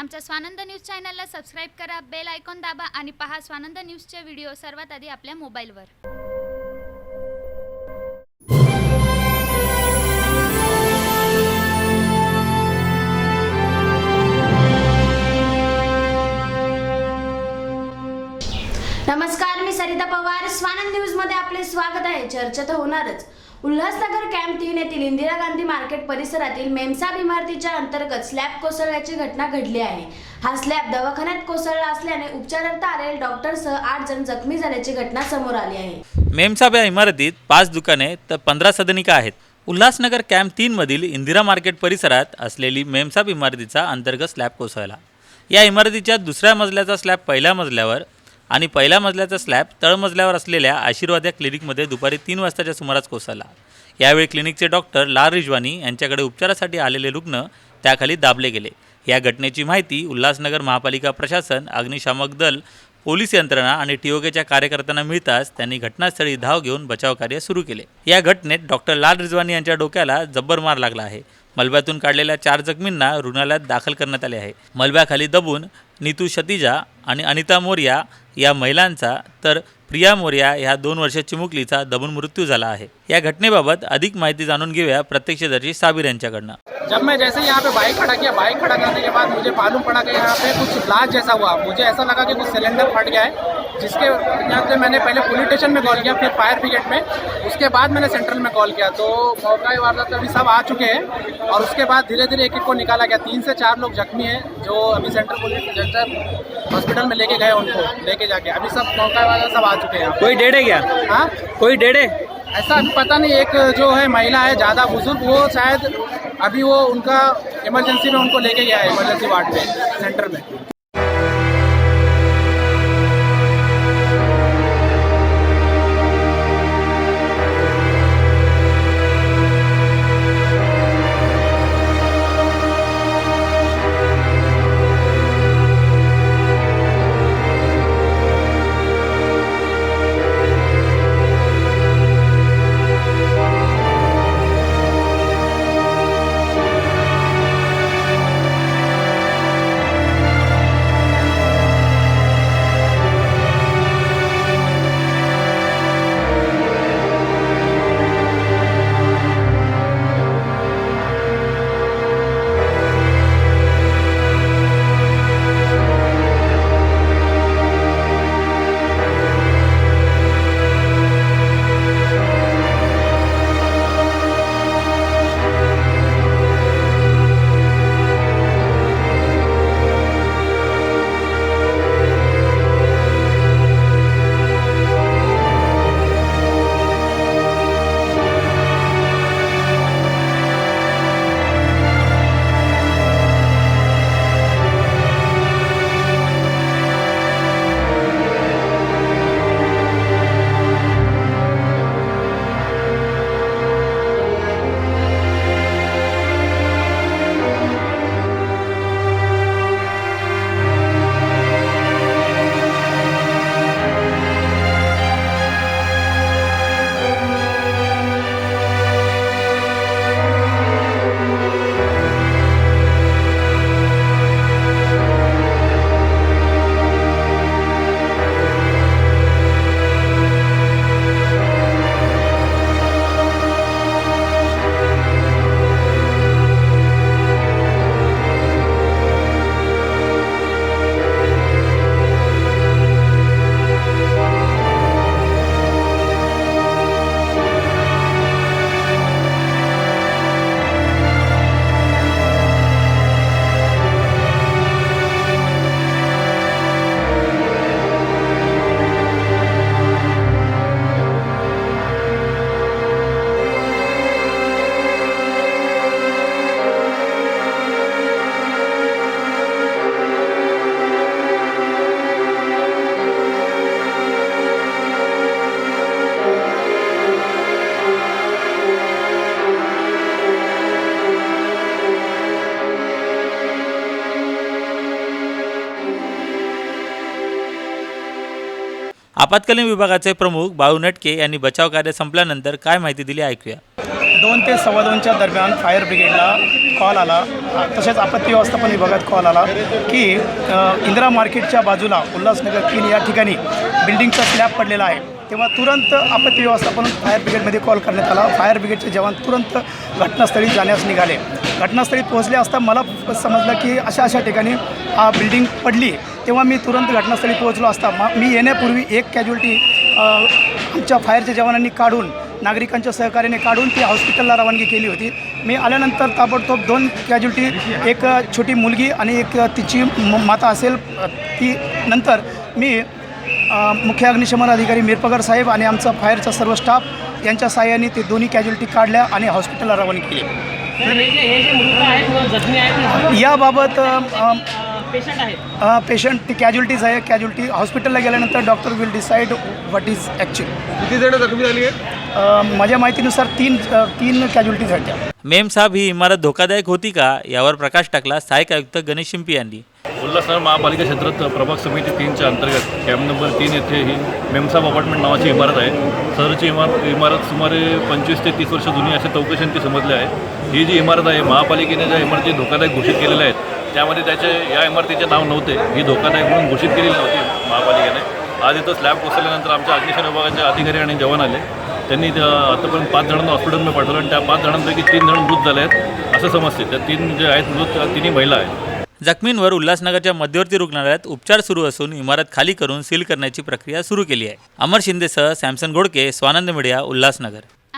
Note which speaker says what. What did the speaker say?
Speaker 1: आमच्या स्वानंद न्यूज चॅनलला सबस्क्राईब करा बेल आयकॉन दाबा आणि पहा स्वानंद न्यूजचे व्हिडिओ सर्वात आधी आपल्या मोबाईलवर.
Speaker 2: नमस्कार मी सरिता पवार. स्वानंद न्यूजमध्ये आपले स्वागत आहे. चर्चा तर होणारच. उल्हासनगर कॅम्प तीन येथील इंदिरा गांधी मार्केट परिसरातील मेमसाब इमारतीच्या अंतर्गत स्लॅब कोसळल्याची घटना घडली आहे. हा स्लॅब दवाखान्यात कोसळला असल्याने उपचारार्थ आलेले डॉक्टरसह आठ जण जखमी झाल्याची घटना समोर आली आहे.
Speaker 3: मेमसाब या इमारतीत पाच दुकाने तर पंधरा सदनिका आहेत. उल्हासनगर कॅम्प तीनमधील इंदिरा मार्केट परिसरात असलेली मेमसाब इमारतीचा अंतर्गत स्लॅब कोसळला. या इमारतीच्या दुसऱ्या मजल्याचा स्लॅब पहिल्या मजल्यावर आणि पहिल्या मजल्याचा स्लॅब तळमजल्यावर असलेल्या आशीर्वाद या क्लिनिकमध्ये दुपारी तीन वाजताच्या सुमारास कोसळला. यावेळी क्लिनिकचे डॉक्टर लाल रिजवानी यांच्याकडे उपचारासाठी आलेले रुग्ण त्याखाली दाबले गेले. या घटनेची माहिती उल्हासनगर महापालिका प्रशासन अग्निशामक दल पोलीस यंत्रणा आणि टीओकेच्या कार्यकर्त्यांना मिळताच त्यांनी घटनास्थळी धाव घेऊन बचाव कार्य सुरू केले. या घटनेत डॉक्टर लाल रिजवानी यांच्या डोक्याला जब्बर मार लागला आहे. मलब्यातून काढलेल्या चार जखमींना रुग्णालयात दाखल करण्यात आले आहे. मलब्याखाली दबून नीतू शतीजा आणि अनिता मोर्या या महिलांचा तर प्रिया मोर्या ह्या दोन वर्षाची चिमुकलीचा दबून मृत्यू झाला आहे. या घटनेबाबत अधिक माहिती जाणून घेऊया प्रत्यक्षदर्शी साबिर यांच्याकडनं.
Speaker 4: जब मैं जैसे यहाँ पे बाइक खड़ा किया बाइक खड़ा करने के बाद मुझे मालूम पड़ा कि यहाँ पे कुछ ब्लास्ट जैसा हुआ। मुझे ऐसा लगा कि कुछ सिलेंडर फट गया है। जिसके यहाँ से मैंने पहले पुलिस स्टेशन में कॉल किया फिर फायर ब्रिगेड में। उसके बाद मैंने सेंट्रल में कॉल किया। तो मौका वारदात पे अभी सब आ चुके हैं। और उसके बाद धीरे धीरे एक एक को निकाला गया। तीन से चार लोग जख्मी हैं जो अभी सेंट्रल पुलिस सेंटर हॉस्पिटल में लेके गए उनको लेके जाके। अभी सब मौका वाला सब आ चुके हैं
Speaker 3: कोई डेढ़े क्या?
Speaker 4: हाँ?
Speaker 3: कोई डेढ़े
Speaker 4: ऐसा अभी पता नहीं एक जो है महिला है ज़्यादा बुज़ुर्ग वो शायद अभी वो उनका इमरजेंसी में उनको लेके गया है इमरजेंसी वार्ड में सेंटर में।
Speaker 3: आपत्कालीन विभागाचे प्रमुख बाळू नटके यांनी बचाव कार्य संपल्यानंतर काय माहिती दिली ऐकूया.
Speaker 5: दोन ते सव्वा दोनच्या दरम्यान फायर ब्रिगेडला कॉल आला. तसेच आपत्ती व्यवस्थापन विभागात कॉल आला की इंदिरा मार्केटच्या बाजूला उल्हासनगर तीन या ठिकाणी बिल्डिंगचा स्लॅब पडलेला आहे. तेव्हा तुरंत आपत्ती व्यवस्थापन फायर ब्रिगेडमध्ये कॉल करण्यात आला. फायर ब्रिगेडचे जवान तुरंत घटनास्थळी जाण्यास निघाले. घटनास्थळी पोहोचले असता मला समजलं की अशा अशा ठिकाणी हा बिल्डिंग पडली. तेव्हा मी तुरंत घटनास्थळी पोहोचलो असता. मा मी येण्यापूर्वी एक कॅज्युअल्टी आमच्या फायरच्या जवानांनी काढून नागरिकांच्या सहकार्याने काढून ती हॉस्पिटलला रवानगी केली होती. मी आल्यानंतर ताबडतोब दोन कॅज्युल्टी एक छोटी मुलगी आणि एक तिची म- माता असेल. ती नंतर मी मुख्य अग्निशमन अधिकारी मिरपगार साहेब आणि आमचा फायरचा सर्व स्टाफ यांच्या सहाय्याने ते दोन्ही कॅज्युल्टी काढल्या आणि हॉस्पिटलला रवानगी केली. याबाबत
Speaker 6: पेशंट आहेत?
Speaker 5: पेशंट ती कॅज्युल्टीज आहे. कॅज्युल्टी हॉस्पिटलला गेल्यानंतर doctor will decide what is actually
Speaker 7: किती जण जखमी झाली आहे
Speaker 5: माझ्या माहितीनुसार तीन तीन कॅज्युल्टीज आहेत
Speaker 3: मेम साहेब ही इमारत धोकादायक होती का? यावर प्रकाश टाकला सहाय्यक आयुक्त गणेश शिंपी यांनी.
Speaker 8: उल्हासनगर महापालिका क्षेत्रात प्रभाग समिती तीनच्या अंतर्गत कॅम्प नंबर तीन येथे ही मेमसाब अपार्टमेंट नावाची इमारत आहे. सदरची इमारत इमारत सुमारे पंचवीस ते तीस वर्ष जुनी अशा चौकशांती समजली आहे. ही जी इमारत आहे महापालिकेने ज्या इमारती धोकादायक घोषित केलेल्या आहेत त्यामध्ये त्याचे या इमारतीचे नाव नव्हते. ही धोकादायक म्हणून घोषित केलेली नव्हती महापालिकेने. आज इथं स्लॅब कोसळल्यानंतर आमच्या अग्निशमन विभागाचे अधिकारी आणि जवान आले. त्यांनी आतापर्यंत पाच जणांना हॉस्पिटलमध्ये पाठवलं आणि त्या पाच जणांपैकी तीन जण मृत झाले आहेत असं समजते. त्या तीन जे आहेत मृत तिन्ही महिला आहेत.
Speaker 3: जखमींवर उल्हासनगरच्या मध्यवर्ती रुग्णालयात उपचार सुरू असून इमारत खाली करून सील करण्याची प्रक्रिया सुरू केली आहे. अमर शिंदेसह सॅमसन गोडके स्वानंद मीडिया उल्हासनगर.